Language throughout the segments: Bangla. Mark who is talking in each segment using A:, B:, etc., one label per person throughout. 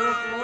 A: Brooklyn.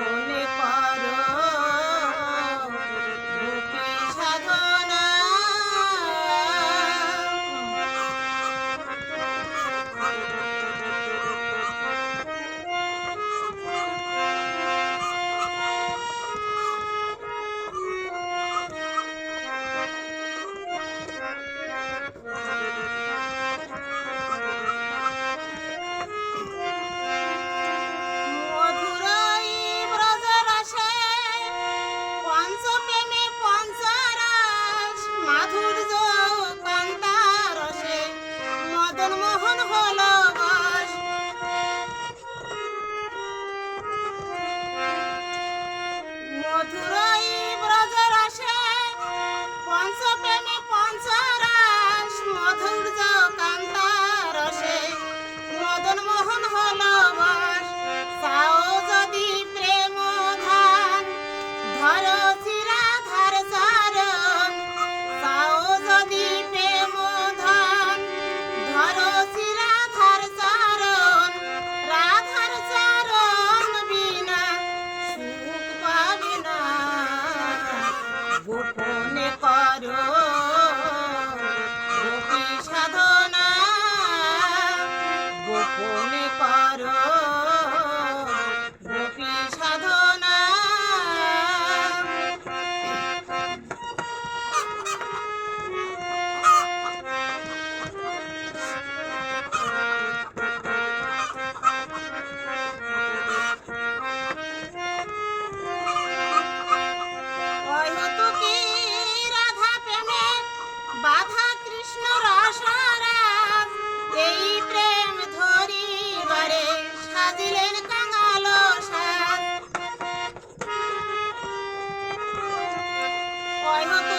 A: হয় না তো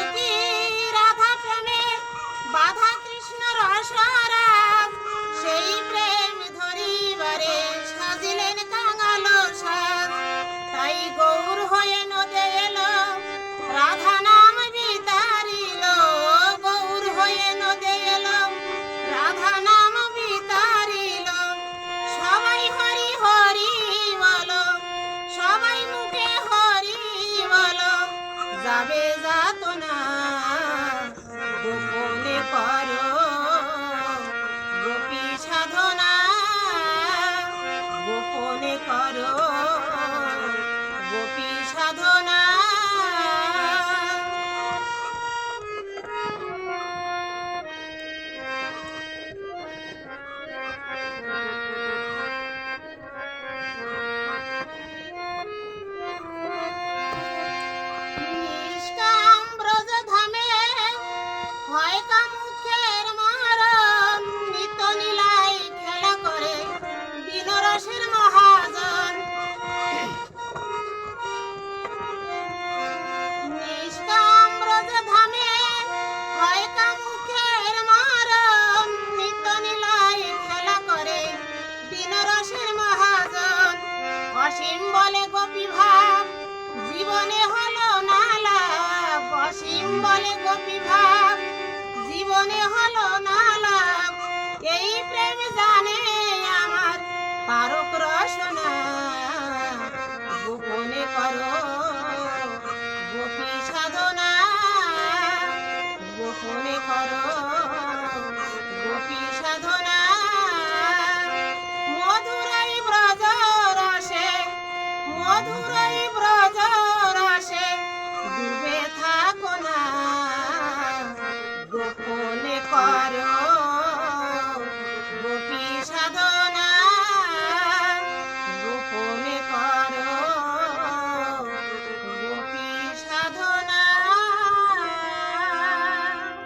A: করো গোপী সাধন অসীম বলে গোপী ভাব জীবনে হলো নালা। অসীম বলে গোপী ভাব জীবনে হলো